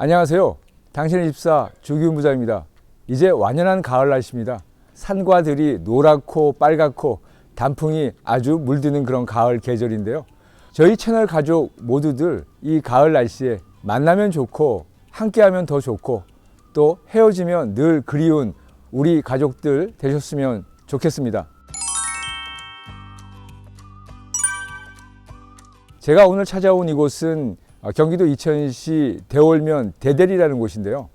안녕하세요. 당신의 집사 조기훈 부장입니다. 이제 완연한 가을 날씨입니다. 산과 들이 노랗고 빨갛고 단풍이 아주 물드는 그런 가을 계절인데요. 저희 채널 가족 모두들 이 가을 날씨에 만나면 좋고 함께하면 더 좋고 또 헤어지면 늘 그리운 우리 가족들 되셨으면 좋겠습니다. 제가 오늘 찾아온 이곳은 아, 경기도 이천시 대월면 대대리라는 곳인데요.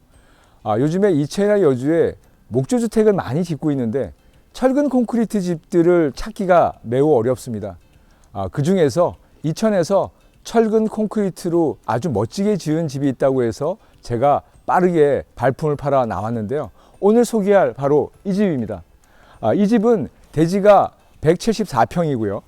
아, 요즘에 이천이나 여주에 목조주택을 많이 짓고 있는데 철근 콘크리트 집들을 찾기가 매우 어렵습니다. 아, 그 중에서 이천에서 철근 콘크리트로 아주 멋지게 지은 집이 있다고 해서 제가 빠르게 발품을 팔아 나왔는데요. 오늘 소개할 바로 이 집입니다. 아, 이 집은 대지가 174평이고요.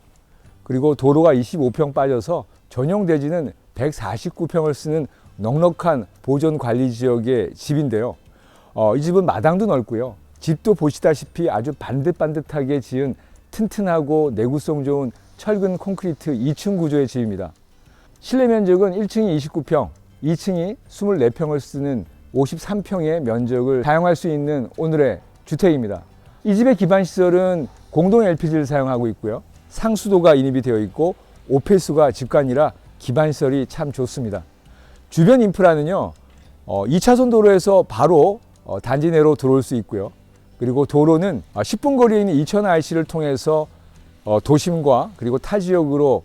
그리고 도로가 25평 빠져서 전용 대지는 149평을 쓰는 넉넉한 보존 관리 지역의 집인데요. 어, 이 집은 마당도 넓고요. 집도 보시다시피 아주 반듯반듯하게 지은 튼튼하고 내구성 좋은 철근 콘크리트 2층 구조의 집입니다. 실내 면적은 1층이 29평, 2층이 24평을 쓰는 53평의 면적을 사용할 수 있는 오늘의 주택입니다. 이 집의 기반 시설은 공동 LPG를 사용하고 있고요. 상수도가 인입이 되어 있고 오페수가 직관이라 기반 시설이 참 좋습니다. 주변 인프라는요. 어, 2차선 도로에서 바로 어, 단지 내로 들어올 수 있고요. 그리고 도로는 어, 10분 거리에 있는 이천 IC를 통해서 어, 도심과 그리고 타 지역으로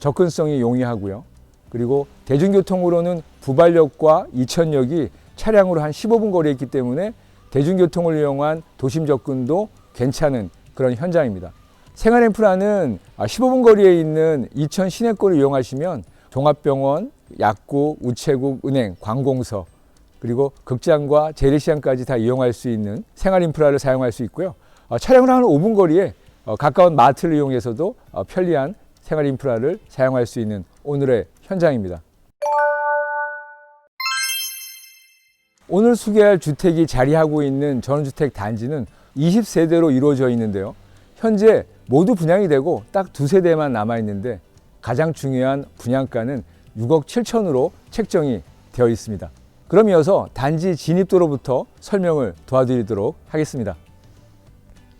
접근성이 용이하고요. 그리고 대중교통으로는 부발역과 이천역이 차량으로 한 15분 거리에 있기 때문에 대중교통을 이용한 도심 접근도 괜찮은 그런 현장입니다. 생활 인프라는 15분 거리에 있는 이천 시내권을 이용하시면 종합병원, 약국, 우체국, 은행, 관공서 그리고 극장과 재래시장까지 다 이용할 수 있는 생활 인프라를 사용할 수 있고요. 어, 차량으로 한 5분 거리에 어, 가까운 마트를 이용해서도 어, 편리한 생활 인프라를 사용할 수 있는 오늘의 현장입니다. 오늘 소개할 주택이 자리하고 있는 전원주택 단지는 20세대로 이루어져 있는데요. 현재 모두 분양이 되고 딱 두 세대만 남아 있는데 가장 중요한 분양가는 6억 7천으로 책정이 되어 있습니다. 그럼 이어서 단지 진입도로부터 설명을 도와드리도록 하겠습니다.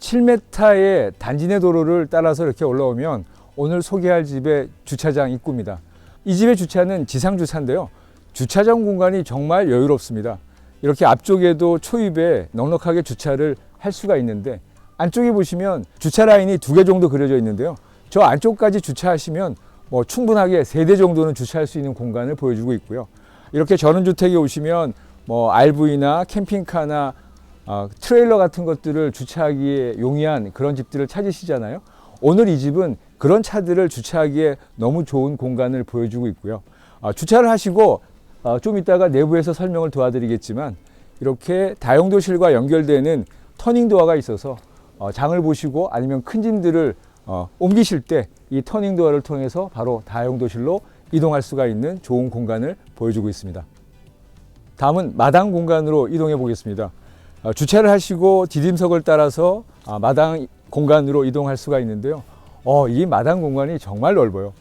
7m의 단지 내 도로를 따라서 이렇게 올라오면 오늘 소개할 집의 주차장 입구입니다. 이 집의 주차는 지상 주차인데요. 주차장 공간이 정말 여유롭습니다. 이렇게 앞쪽에도 초입에 넉넉하게 주차를 할 수가 있는데 안쪽에 보시면 주차 라인이 두 개 정도 그려져 있는데요. 저 안쪽까지 주차하시면 뭐 충분하게 세 대 정도는 주차할 수 있는 공간을 보여주고 있고요. 이렇게 전원주택에 오시면 뭐 RV나 캠핑카나 어, 트레일러 같은 것들을 주차하기에 용이한 그런 집들을 찾으시잖아요. 오늘 이 집은 그런 차들을 주차하기에 너무 좋은 공간을 보여주고 있고요. 어, 주차를 하시고 어, 좀 이따가 내부에서 설명을 도와드리겠지만 이렇게 다용도실과 연결되는 터닝 도어가 있어서 어, 장을 보시고 아니면 큰 짐들을 어, 옮기실 때 이 터닝 도어를 통해서 바로 다용도실로 이동할 수가 있는 좋은 공간을 보여주고 있습니다. 다음은 마당 공간으로 이동해 보겠습니다. 어, 주차를 하시고 디딤석을 따라서 아, 마당 공간으로 이동할 수가 있는데요. 어, 이 마당 공간이 정말 넓어요.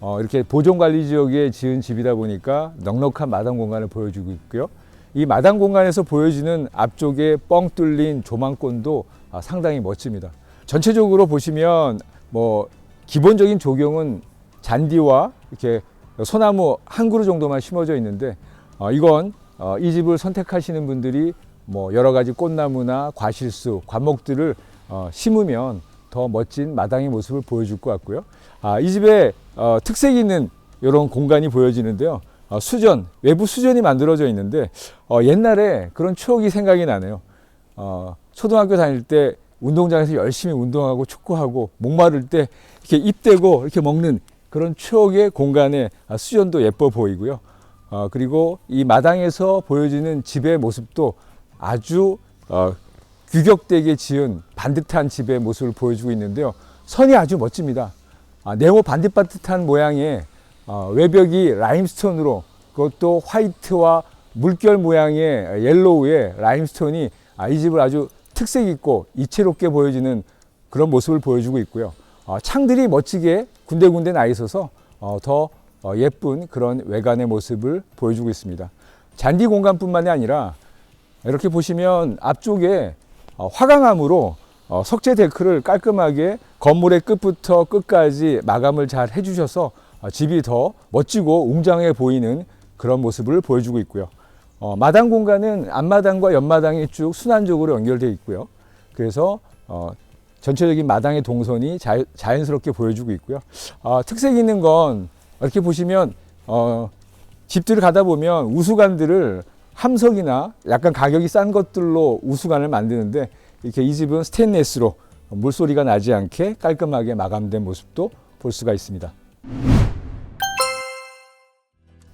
어, 이렇게 보존관리 지역에 지은 집이다 보니까 넉넉한 마당 공간을 보여주고 있고요. 이 마당 공간에서 보여지는 앞쪽에 뻥 뚫린 조망권도 아, 상당히 멋집니다. 전체적으로 보시면 뭐 기본적인 조경은 잔디와 이렇게 소나무 한 그루 정도만 심어져 있는데 어, 이건 어, 이 집을 선택하시는 분들이 뭐 여러 가지 꽃나무나 과실수, 관목들을 어, 심으면 더 멋진 마당의 모습을 보여줄 것 같고요. 아, 이 집에 어, 특색 있는 이런 공간이 보여지는데요. 어, 수전, 외부 수전이 만들어져 있는데 어, 옛날에 그런 추억이 생각이 나네요. 어, 초등학교 다닐 때 운동장에서 열심히 운동하고 축구하고 목마를 때 이렇게 입대고 이렇게 먹는 그런 추억의 공간에 아, 수전도 예뻐 보이고요. 어, 그리고 이 마당에서 보여지는 집의 모습도 아주 어, 규격되게 지은 반듯한 집의 모습을 보여주고 있는데요. 선이 아주 멋집니다. 아, 네모 반듯반듯한 모양의 어, 외벽이 라임스톤으로 그것도 화이트와 물결 모양의 옐로우의 라임스톤이 아, 이 집을 아주 특색 있고 이채롭게 보여지는 그런 모습을 보여주고 있고요. 어, 창들이 멋지게 군데군데 나 있어서 어, 더 어, 예쁜 그런 외관의 모습을 보여주고 있습니다. 잔디 공간뿐만이 아니라 이렇게 보시면 앞쪽에 어, 화강암으로 어, 석재 데크를 깔끔하게 건물의 끝부터 끝까지 마감을 잘 해주셔서 어, 집이 더 멋지고 웅장해 보이는 그런 모습을 보여주고 있고요. 어, 마당 공간은 앞마당과 옆마당이 쭉 순환적으로 연결되어 있고요. 그래서 어, 전체적인 마당의 동선이 자, 자연스럽게 보여주고 있고요. 어, 특색 있는 건 이렇게 보시면 어, 집들을 가다 보면 우수관들을 함석이나 약간 가격이 싼 것들로 우수관을 만드는데 이렇게 이 집은 스테인레스로 물소리가 나지 않게 깔끔하게 마감된 모습도 볼 수가 있습니다.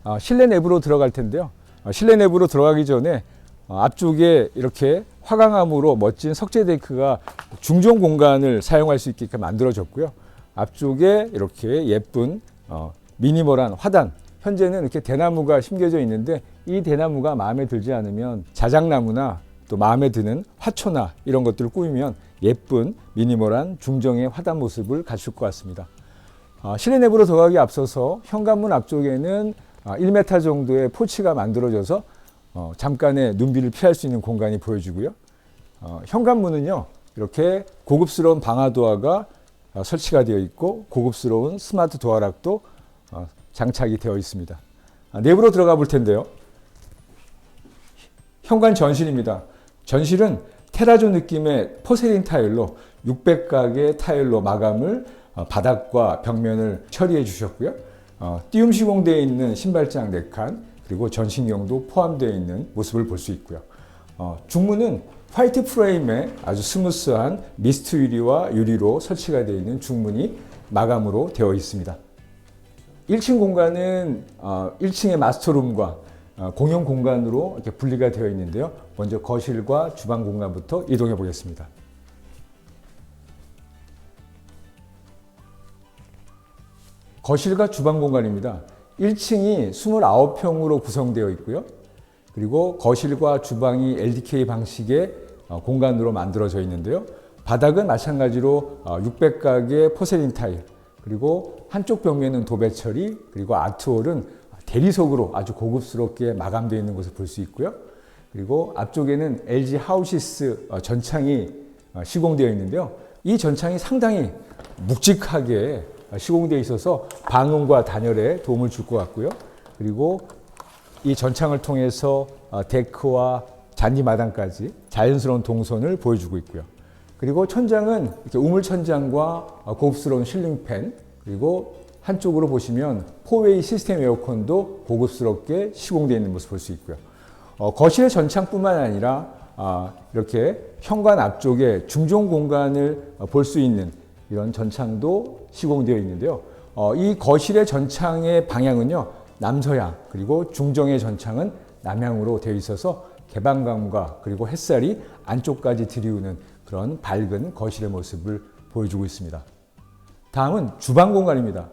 아, 실내 내부로 들어갈 텐데요. 아, 실내 내부로 들어가기 전에 어, 앞쪽에 이렇게 화강암으로 멋진 석재 데크가 중정 공간을 사용할 수 있게끔 만들어졌고요. 앞쪽에 이렇게 예쁜 어, 미니멀한 화단. 현재는 이렇게 대나무가 심겨져 있는데 이 대나무가 마음에 들지 않으면 자작나무나 또 마음에 드는 화초나 이런 것들을 꾸미면 예쁜 미니멀한 중정의 화단 모습을 갖출 것 같습니다. 아, 실내 내부로 들어가기 앞서서 현관문 앞쪽에는 아, 1m 정도의 포치가 만들어져서 어, 잠깐의 눈비를 피할 수 있는 공간이 보여지고요. 어, 현관문은요 이렇게 고급스러운 방화 도어가 어, 설치가 되어 있고 고급스러운 스마트 도어락도 어, 장착이 되어 있습니다. 아, 내부로 들어가 볼 텐데요. 현관 전실입니다. 전실은 테라조 느낌의 포세린 타일로 600각의 타일로 마감을 어, 바닥과 벽면을 처리해 주셨고요. 어, 띄움 시공되어 있는 신발장 4칸 그리고 전신경도 포함되어 있는 모습을 볼 수 있고요. 어, 중문은 화이트 프레임에 아주 스무스한 미스트 유리와 유리로 설치가 되어 있는 중문이 마감으로 되어 있습니다. 1층 공간은 어, 1층의 마스터룸과 어, 공용 공간으로 이렇게 분리가 되어 있는데요. 먼저 거실과 주방 공간부터 이동해 보겠습니다. 거실과 주방 공간입니다. 1층이 29평으로 구성되어 있고요. 그리고 거실과 주방이 LDK 방식의 어, 공간으로 만들어져 있는데요. 바닥은 마찬가지로 600각의 포세린 타일, 그리고 한쪽 벽면은 도배 처리, 그리고 아트홀은 대리석으로 아주 고급스럽게 마감되어 있는 것을 볼 수 있고요. 그리고 앞쪽에는 LG 하우시스 어, 전창이 어, 시공되어 있는데요. 이 전창이 상당히 묵직하게 시공되어 있어서 방음과 단열에 도움을 줄 것 같고요. 그리고 이 전창을 통해서 어, 데크와 잔디 마당까지 자연스러운 동선을 보여주고 있고요. 그리고 천장은 이렇게 우물 천장과 어, 고급스러운 실링팬 그리고 한쪽으로 보시면 포웨이 시스템 에어컨도 고급스럽게 시공되어 있는 모습 볼 수 있고요. 어, 거실의 전창뿐만 아니라 아, 이렇게 현관 앞쪽에 중종 공간을 어, 볼수 있는 이런 전창도 시공되어 있는데요. 어, 이 거실의 전창의 방향은요 남서양 그리고 중정의 전창은 남향으로 되어 있어서 개방감과 그리고 햇살이 안쪽까지 들이우는 그런 밝은 거실의 모습을 보여주고 있습니다. 다음은 주방 공간입니다.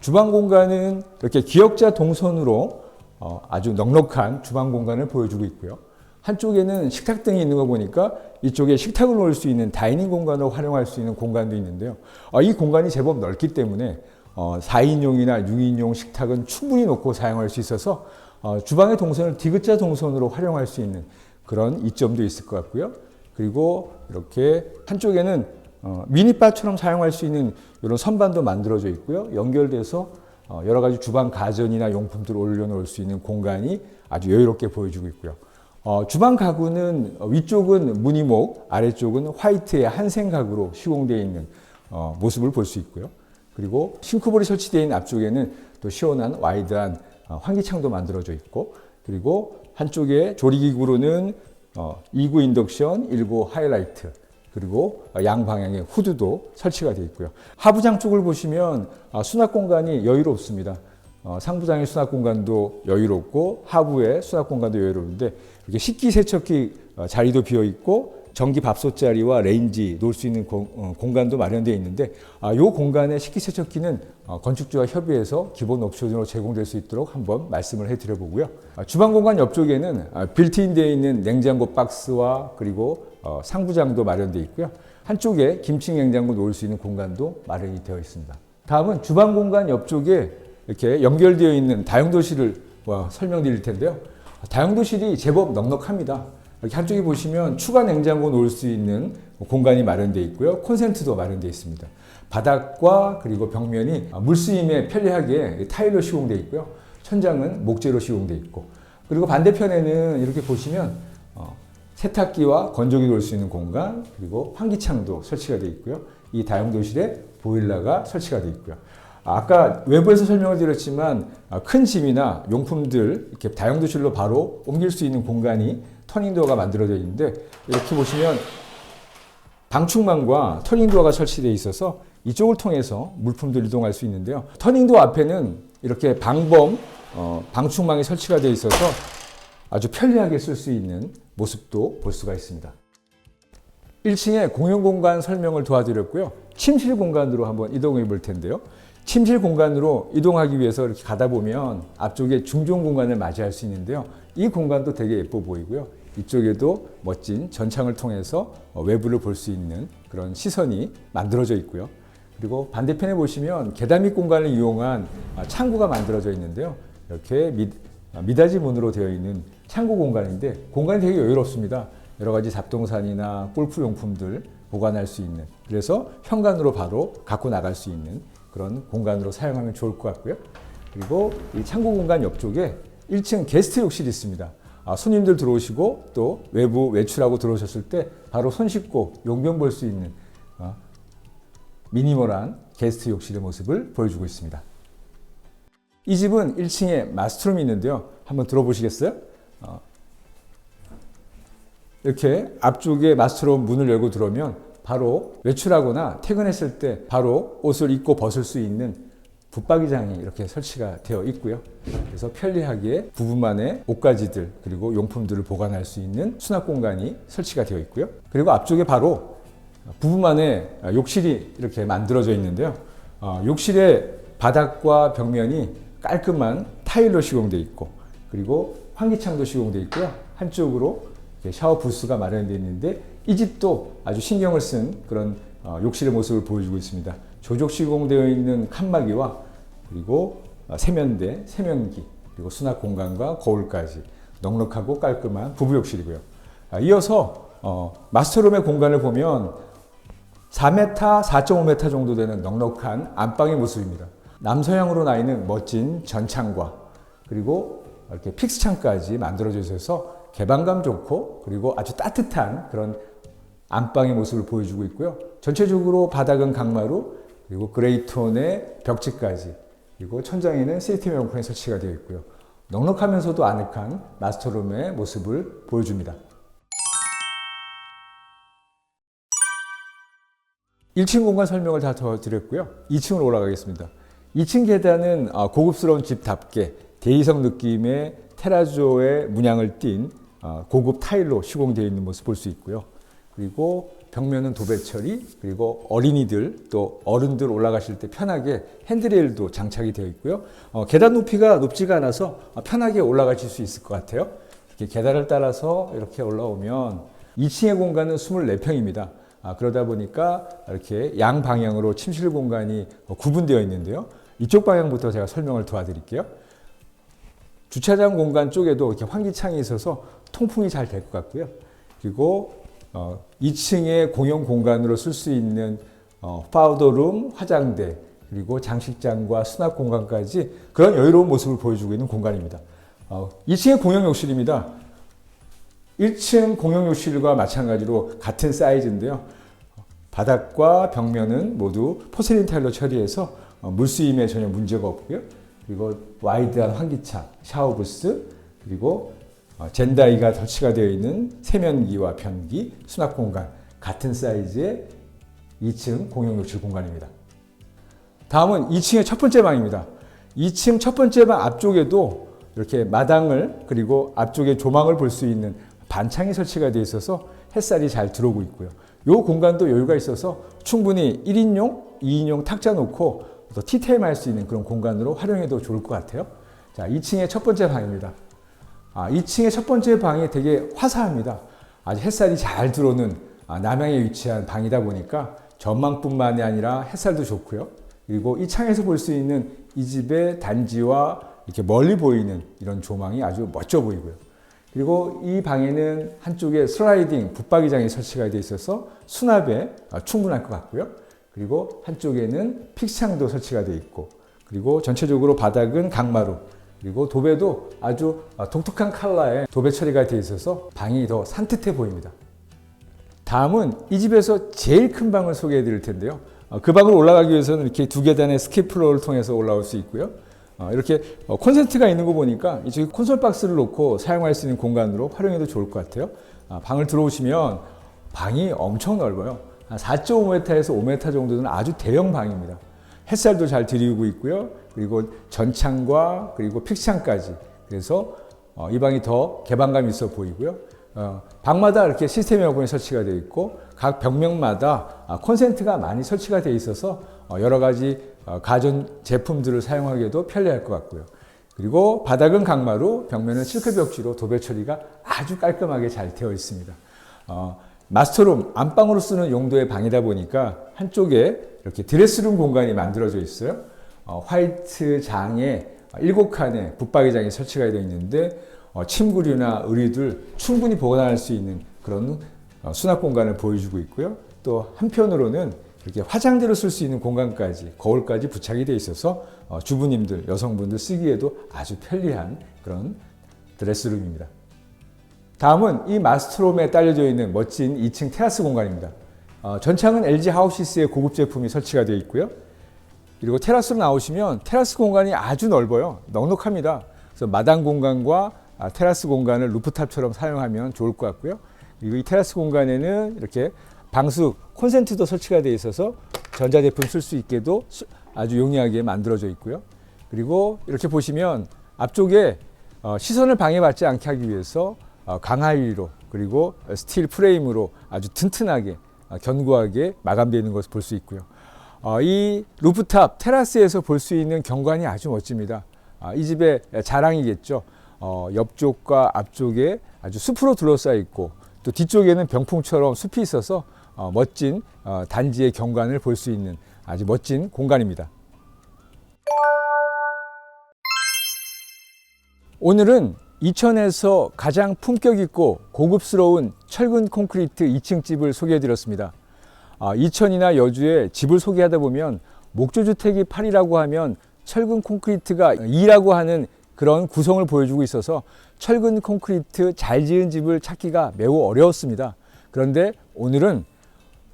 주방 공간은 이렇게 기역자 동선으로 어, 아주 넉넉한 주방 공간을 보여주고 있고요. 한쪽에는 식탁 등이 있는 거 보니까 이쪽에 식탁을 놓을 수 있는 다이닝 공간으로 활용할 수 있는 공간도 있는데요. 어, 이 공간이 제법 넓기 때문에 어, 4인용이나 6인용 식탁은 충분히 놓고 사용할 수 있어서 어, 주방의 동선을 디귿자 동선으로 활용할 수 있는 그런 이점도 있을 것 같고요. 그리고 이렇게 한쪽에는 어, 미니바처럼 사용할 수 있는 이런 선반도 만들어져 있고요. 연결돼서 어, 여러 가지 주방 가전이나 용품들을 올려놓을 수 있는 공간이 아주 여유롭게 보여주고 있고요. 어, 주방 가구는 어, 위쪽은 무늬목, 아래쪽은 화이트의 한생 가구로 시공되어 있는 어, 모습을 볼 수 있고요. 그리고 싱크볼이 설치되어 있는 앞쪽에는 또 시원한 와이드한 어, 환기창도 만들어져 있고 그리고 한쪽에 조리기구로는 어, 2구 인덕션, 1구 하이라이트 그리고 양방향의 후드도 설치가 되어 있고요. 하부장 쪽을 보시면 아, 수납 공간이 여유롭습니다. 어, 상부장의 수납 공간도 여유롭고 하부의 수납 공간도 여유로운데 이렇게 식기 세척기 어, 자리도 비어 있고 전기 밥솥 자리와 레인지 놓을 수 있는 공, 어, 공간도 마련되어 있는데 아, 이 공간에 식기 세척기는 어, 건축주와 협의해서 기본 옵션으로 제공될 수 있도록 한번 말씀을 해드려 보고요. 아, 주방 공간 옆쪽에는 아, 빌트인 되어 있는 냉장고 박스와 그리고 어, 상부장도 마련되어 있고요. 한쪽에 김치 냉장고 놓을 수 있는 공간도 마련이 되어 있습니다. 다음은 주방 공간 옆쪽에 이렇게 연결되어 있는 다용도실을 어, 설명드릴 텐데요. 다용도실이 제법 넉넉합니다. 이렇게 한쪽에 보시면 추가 냉장고 놓을 수 있는 공간이 마련되어 있고요. 콘센트도 마련되어 있습니다. 바닥과 그리고 벽면이 물수임에 편리하게 타일로 시공되어 있고요. 천장은 목재로 시공되어 있고 그리고 반대편에는 이렇게 보시면 어, 세탁기와 건조기 놓을 수 있는 공간 그리고 환기창도 설치가 되어 있고요. 이 다용도실에 보일러가 설치가 되어 있고요. 아까 외부에서 설명을 드렸지만 아, 큰 짐이나 용품들 이렇게 다용도실로 바로 옮길 수 있는 공간이 터닝도어가 만들어져 있는데 이렇게 보시면 방충망과 터닝도어가 설치되어 있어서 이쪽을 통해서 물품들 이동할 수 있는데요. 터닝도어 앞에는 이렇게 방범 어, 방충망이 설치가 되어 있어서 아주 편리하게 쓸 수 있는 모습도 볼 수가 있습니다. 1층에 공용 공간 설명을 도와드렸고요. 침실 공간으로 한번 이동해 볼 텐데요. 침실 공간으로 이동하기 위해서 이렇게 가다 보면 앞쪽에 중종 공간을 맞이할 수 있는데요. 이 공간도 되게 예뻐 보이고요. 이쪽에도 멋진 전창을 통해서 어, 외부를 볼 수 있는 그런 시선이 만들어져 있고요. 그리고 반대편에 보시면 계단 밑 공간을 이용한 아, 창구가 만들어져 있는데요. 이렇게 미, 아, 미닫이 문으로 되어 있는 창고 공간인데 공간이 되게 여유롭습니다. 여러 가지 잡동산이나 골프 용품들 보관할 수 있는 그래서 현관으로 바로 갖고 나갈 수 있는 그런 공간으로 사용하면 좋을 것 같고요. 그리고 이 창고 공간 옆쪽에 1층 게스트 욕실이 있습니다. 아, 손님들 들어오시고 또 외부 외출하고 들어오셨을 때 바로 손 씻고 용변 볼수 있는 어, 미니멀한 게스트 욕실의 모습을 보여주고 있습니다. 이 집은 1층에 마스터룸이 있는데요. 한번 들어보시겠어요? 어, 이렇게 앞쪽에 마스터룸 문을 열고 들어오면 바로 외출하거나 퇴근했을 때 바로 옷을 입고 벗을 수 있는 붙박이장이 이렇게 설치가 되어 있고요. 그래서 편리하게 부부만의 옷가지들 그리고 용품들을 보관할 수 있는 수납 공간이 설치가 되어 있고요. 그리고 앞쪽에 바로 부부만의 욕실이 이렇게 만들어져 있는데요. 어, 욕실의 바닥과 벽면이 깔끔한 타일로 시공되어 있고 그리고 환기창도 시공되어 있고요. 한쪽으로 샤워 부스가 마련되어 있는데 이 집도 아주 신경을 쓴 그런 어, 욕실의 모습을 보여주고 있습니다. 조적 시공되어 있는 칸막이와 그리고 어, 세면대, 세면기, 그리고 수납 공간과 거울까지 넉넉하고 깔끔한 부부 욕실이고요. 아, 이어서 어, 마스터룸의 공간을 보면 4m, 4.5m 정도 되는 넉넉한 안방의 모습입니다. 남서향으로 나 있는 멋진 전창과 그리고 이렇게 픽스창까지 만들어져 있어서 개방감 좋고 그리고 아주 따뜻한 그런 안방의 모습을 보여주고 있고요. 전체적으로 바닥은 강마루 그리고 그레이톤의 벽지까지 그리고 천장에는 시스템 명품이 설치가 되어 있고요. 넉넉하면서도 아늑한 마스터룸의 모습을 보여줍니다. 1층 공간 설명을 다더 드렸고요. 2층으로 올라가겠습니다. 2층 계단은 아, 고급스러운 집답게 대리석 느낌의 테라조의 문양을 띤 아, 고급 타일로 시공되어 있는 모습 볼 수 있고요. 그리고 벽면은 도배 처리, 그리고 어린이들 또 어른들 올라가실 때 편하게 핸드레일도 장착이 되어 있고요. 어, 계단 높이가 높지가 않아서 편하게 올라가실 수 있을 것 같아요. 이렇게 계단을 따라서 이렇게 올라오면 2층의 공간은 24평입니다. 아, 그러다 보니까 이렇게 양 방향으로 침실 공간이 구분되어 있는데요. 이쪽 방향부터 제가 설명을 도와드릴게요. 주차장 공간 쪽에도 이렇게 환기창이 있어서 통풍이 잘 될 것 같고요. 그리고 어, 2층의 공용 공간으로 쓸 수 있는 어, 파우더룸, 화장대, 그리고 장식장과 수납 공간까지 그런 여유로운 모습을 보여주고 있는 공간입니다. 어, 2층의 공용 욕실입니다. 1층 공용 욕실과 마찬가지로 같은 사이즈인데요. 바닥과 벽면은 모두 포세린 타일로 처리해서 어, 물수임에 전혀 문제가 없고요. 그리고 와이드한 환기창, 샤워 부스, 그리고 어, 젠다이가 설치가 되어 있는 세면기와 변기, 수납 공간 같은 사이즈의 2층 공용 욕실 공간입니다. 다음은 2층의 첫 번째 방입니다. 2층 첫 번째 방 앞쪽에도 이렇게 마당을 그리고 앞쪽에 조망을 볼 수 있는 반창이 설치가 되어 있어서 햇살이 잘 들어오고 있고요. 이 공간도 여유가 있어서 충분히 1인용, 2인용 탁자 놓고 또 티타임 할 수 있는 그런 공간으로 활용해도 좋을 것 같아요. 자, 2층의 첫 번째 방입니다. 아, 2층의 첫 번째 방이 되게 화사합니다. 아주 햇살이 잘 들어오는 아, 남향에 위치한 방이다 보니까 전망뿐만이 아니라 햇살도 좋고요. 그리고 이 창에서 볼 수 있는 이 집의 단지와 이렇게 멀리 보이는 이런 조망이 아주 멋져 보이고요. 그리고 이 방에는 한쪽에 슬라이딩 붙박이장이 설치가 되어 있어서 수납에 어, 충분할 것 같고요. 그리고 한쪽에는 픽창도 설치가 되어 있고 그리고 전체적으로 바닥은 강마루 그리고 도배도 아주 어, 독특한 컬러의 도배 처리가 되어 있어서 방이 더 산뜻해 보입니다. 다음은 이 집에서 제일 큰 방을 소개해 드릴 텐데요. 어, 그 방으로 올라가기 위해서는 이렇게 두 계단의 스키플로어를 통해서 올라올 수 있고요. 어, 이렇게 어, 콘센트가 있는 거 보니까 이쪽에 콘솔 박스를 놓고 사용할 수 있는 공간으로 활용해도 좋을 것 같아요. 아, 방을 들어오시면 방이 엄청 넓어요. 한 4.5m에서 5m 정도는 아주 대형 방입니다. 햇살도 잘 들이우고 있고요. 그리고 전창과 그리고 픽창까지. 그래서 어, 이 방이 더 개방감 있어 보이고요. 어, 방마다 이렇게 시스템 에어컨이 설치가 되어 있고 각 벽면마다 아, 콘센트가 많이 설치가 되어 있어서 어, 여러 가지 어, 가전 제품들을 사용하기에도 편리할 것 같고요. 그리고 바닥은 강마루, 벽면은 실크 벽지로 도배 처리가 아주 깔끔하게 잘 되어 있습니다. 어, 마스터룸 안방으로 쓰는 용도의 방이다 보니까 한쪽에 이렇게 드레스룸 공간이 만들어져 있어요. 어, 화이트 장에 일곱 칸의 붙박이장이 설치가 되어 있는데 어, 침구류나 의류들 충분히 보관할 수 있는 그런 어, 수납 공간을 보여주고 있고요. 또 한편으로는 이렇게 화장대로 쓸 수 있는 공간까지 거울까지 부착이 되어 있어서 어, 주부님들 여성분들 쓰기에도 아주 편리한 그런 드레스룸입니다. 다음은 이 마스터룸에 딸려져 있는 멋진 2층 테라스 공간입니다. 어, 전창은 LG 하우시스의 고급 제품이 설치가 되어 있고요. 그리고 테라스로 나오시면 테라스 공간이 아주 넓어요. 넉넉합니다. 그래서 마당 공간과 아, 테라스 공간을 루프탑처럼 사용하면 좋을 것 같고요. 그리고 이 테라스 공간에는 이렇게 방수 콘센트도 설치가 되어 있어서 전자제품 쓸 수 있게도 수- 아주 용이하게 만들어져 있고요. 그리고 이렇게 보시면 앞쪽에 어, 시선을 방해받지 않게 하기 위해서 어, 강하위로 그리고 스틸 프레임으로 아주 튼튼하게 어, 견고하게 마감되어 있는 것을 볼 수 있고요. 어, 이 루프탑 테라스에서 볼 수 있는 경관이 아주 멋집니다. 아, 이 집의 자랑이겠죠. 어, 옆쪽과 앞쪽에 아주 숲으로 둘러싸여 있고 또 뒤쪽에는 병풍처럼 숲이 있어서 어, 멋진 어, 단지의 경관을 볼 수 있는 아주 멋진 공간입니다. 오늘은 이천에서 가장 품격 있고 고급스러운 철근 콘크리트 2층 집을 소개해 드렸습니다. 아, 이천이나 여주에 집을 소개하다 보면 목조주택이 8이라고 하면 철근 콘크리트가 2라고 하는 그런 구성을 보여주고 있어서 철근 콘크리트 잘 지은 집을 찾기가 매우 어려웠습니다. 그런데 오늘은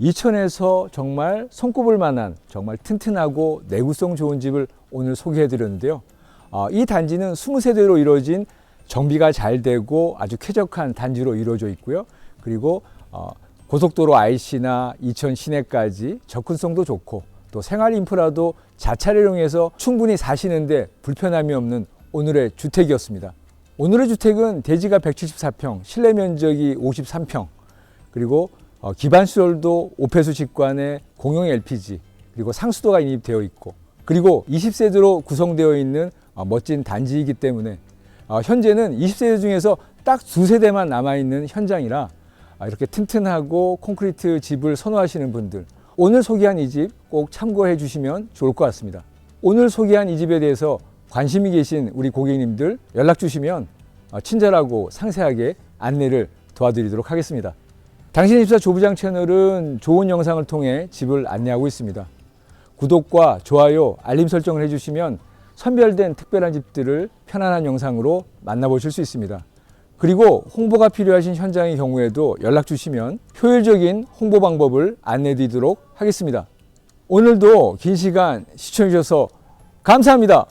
이천에서 정말 손꼽을 만한 정말 튼튼하고 내구성 좋은 집을 오늘 소개해 드렸는데요. 아, 이 단지는 20세대로 이루어진 정비가 잘 되고 아주 쾌적한 단지로 이루어져 있고요. 그리고 어, 고속도로 IC나 이천 시내까지 접근성도 좋고 또 생활 인프라도 자차를 이용해서 충분히 사시는데 불편함이 없는 오늘의 주택이었습니다. 오늘의 주택은 대지가 174평, 실내 면적이 53평, 그리고 어, 기반 시설도 오폐수 직관에 공용 LPG, 그리고 상수도가 인입되어 있고, 그리고 20세대로 구성되어 있는 어, 멋진 단지이기 때문에 어, 현재는 20세대 중에서 딱 두 세대만 남아 있는 현장이라 아, 이렇게 튼튼하고 콘크리트 집을 선호하시는 분들 오늘 소개한 이 집 꼭 참고해 주시면 좋을 것 같습니다. 오늘 소개한 이 집에 대해서 관심이 계신 우리 고객님들 연락 주시면 어, 친절하고 상세하게 안내를 도와드리도록 하겠습니다. 당신 집사 조부장 채널은 좋은 영상을 통해 집을 안내하고 있습니다. 구독과 좋아요, 알림 설정을 해주시면 선별된 특별한 집들을 편안한 영상으로 만나보실 수 있습니다. 그리고 홍보가 필요하신 현장의 경우에도 연락 주시면 효율적인 홍보 방법을 안내 드리도록 하겠습니다. 오늘도 긴 시간 시청해 주셔서 감사합니다.